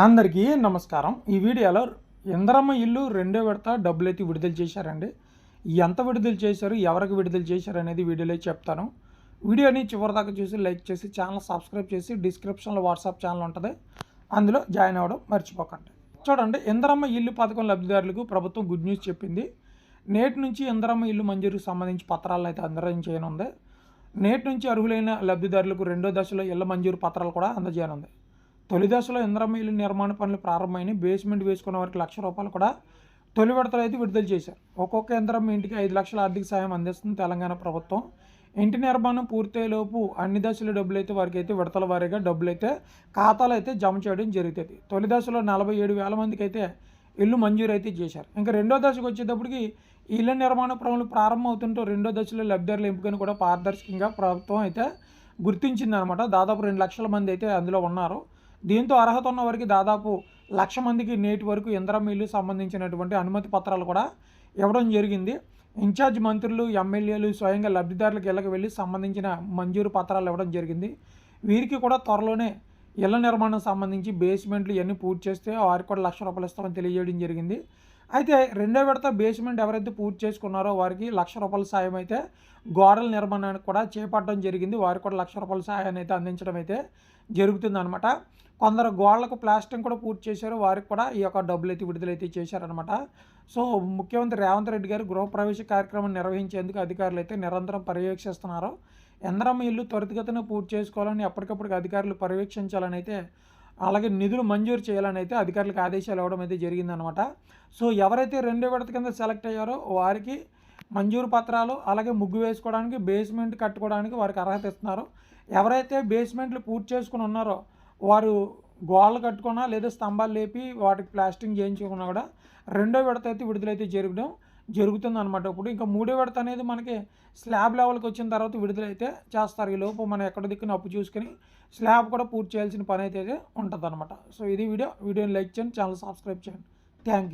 అందరికీ నమస్కారం. ఈ వీడియోలో ఇందరమ్మ ఇల్లు రెండో విడత డబ్బులు అయితే విడుదల చేశారండి. ఎంత విడుదల చేశారు ఎవరికి విడుదల చేశారు అనేది వీడియోలో చెప్తాను. వీడియోని చివరిదాకా చూసి లైక్ చేసి ఛానల్ సబ్స్క్రైబ్ చేసి డిస్క్రిప్షన్లో వాట్సాప్ ఛానల్ ఉంటుంది. అందులో జాయిన్ అవ్వడం మర్చిపోకండి. చూడండి ఇందరమ్మ ఇల్లు పథకం లబ్ధిదారులకు ప్రభుత్వం గుడ్ న్యూస్ చెప్పింది. నేటి నుంచి ఇందరమ్మ ఇల్లు మంజూరుకు సంబంధించి పత్రాలు అయితే అందరం చేయనుంది. నేటి నుంచి అర్హులైన లబ్ధిదారులకు రెండో దశలో ఇళ్ళ మంజూరు పత్రాలు కూడా అందజేయనుంది. తొలి దశలో ఇల్లు నిర్మాణ పనులు ప్రారంభమైన బేస్మెంట్ వేసుకున్న వారికి లక్ష రూపాయలు కూడా తొలి విడతలు అయితే విడుదల చేశారు. ఒక్కొక్క యంత్రం ఇంటికి ఐదు లక్షల ఆర్థిక సాయం అందిస్తుంది తెలంగాణ ప్రభుత్వం. ఇంటి నిర్మాణం పూర్తయ్యేలోపు అన్ని దశల డబ్బులు అయితే వారికి అయితే విడతల వారీగా డబ్బులు అయితే ఖాతాలు అయితే జమ చేయడం జరుగుతుంది. తొలి దశలో నలభై ఏడు వేల మందికి అయితే ఇల్లు మంజూరు అయితే చేశారు. ఇంకా రెండో దశకు వచ్చేటప్పటికి ఇళ్ళ నిర్మాణ పనులు ప్రారంభమవుతుంటూ రెండో దశలో లబ్ధిదారుల ఎంపికను కూడా పారదర్శకంగా ప్రభుత్వం అయితే గుర్తించిందనమాట. దాదాపు రెండు లక్షల మంది అయితే అందులో ఉన్నారు. దీంతో అర్హత ఉన్న వారికి దాదాపు లక్ష మందికి నేటి వరకు ఇంద్రం ఇల్లు సంబంధించినటువంటి అనుమతి పత్రాలు కూడా ఇవ్వడం జరిగింది. ఇన్ఛార్జ్ మంత్రులు ఎమ్మెల్యేలు స్వయంగా లబ్ధిదారులకు ఇళ్ళకి వెళ్ళి సంబంధించిన మంజూరు పత్రాలు ఇవ్వడం జరిగింది. వీరికి కూడా త్వరలోనే ఇళ్ళ నిర్మాణం సంబంధించి బేస్మెంట్లు ఇవన్నీ పూర్తి చేస్తే వారికి కూడా లక్ష రూపాయలు ఇస్తామని తెలియజేయడం జరిగింది. అయితే రెండో విడత బేస్మెంట్ ఎవరైతే పూర్తి చేసుకున్నారో వారికి లక్ష రూపాయల సాయం అయితే గోడల నిర్మాణానికి కూడా చేపట్టడం జరిగింది. వారికి కూడా లక్ష రూపాయల సాయాన్ని అయితే అందించడం అయితే జరుగుతుందనమాట కొందరు గోడలకు ప్లాస్టింగ్ కూడా పూర్తి చేశారు. వారికి కూడా ఈ యొక్క డబ్బులు అయితే విడుదలైతే చేశారనమాట సో ముఖ్యమంత్రి రేవంత్ రెడ్డి గారు గృహప్రవేశ కార్యక్రమం నిర్వహించేందుకు అధికారులు అయితే నిరంతరం పర్యవేక్షిస్తున్నారు. ఎందరమ్మ ఇల్లు త్వరితగతిన పూర్తి చేసుకోవాలని ఎప్పటికప్పటికి అధికారులు పర్యవేక్షించాలని అయితే అలాగే నిధులు మంజూరు చేయాలని అయితే అధికారులకు ఆదేశాలు ఇవ్వడం అయితే జరిగిందనమాట సో ఎవరైతే రెండో విడత కింద సెలెక్ట్ అయ్యారో వారికి మంజూరు పత్రాలు అలాగే ముగ్గు వేసుకోవడానికి బేస్మెంట్ కట్టుకోవడానికి వారికి అర్హత ఇస్తున్నారు. ఎవరైతే బేస్మెంట్లు పూర్తి చేసుకుని ఉన్నారో వారు గోళ్ళు కట్టుకున్నా లేదా స్తంభాలు లేపి వాటికి ప్లాస్టింగ్ చేయించుకున్నా కూడా రెండో విడత అయితే విడుదలైతే జరగడం జరుగుతుంది అనమాట ఇప్పుడు ఇంకా మూడో విడత అనేది మనకి స్లాబ్ లెవెల్కి వచ్చిన తర్వాత విడుదలైతే చేస్తారు. ఈ లోపు మనం ఎక్కడ దిక్కున అప్పు చూసుకొని స్లాబ్ కూడా పూర్తి చేయాల్సిన పని అయితే ఉంటుంది అనమాట సో ఇది వీడియో. వీడియోని లైక్ చేయండి ఛానల్ సబ్స్క్రైబ్ చేయండి. Thank you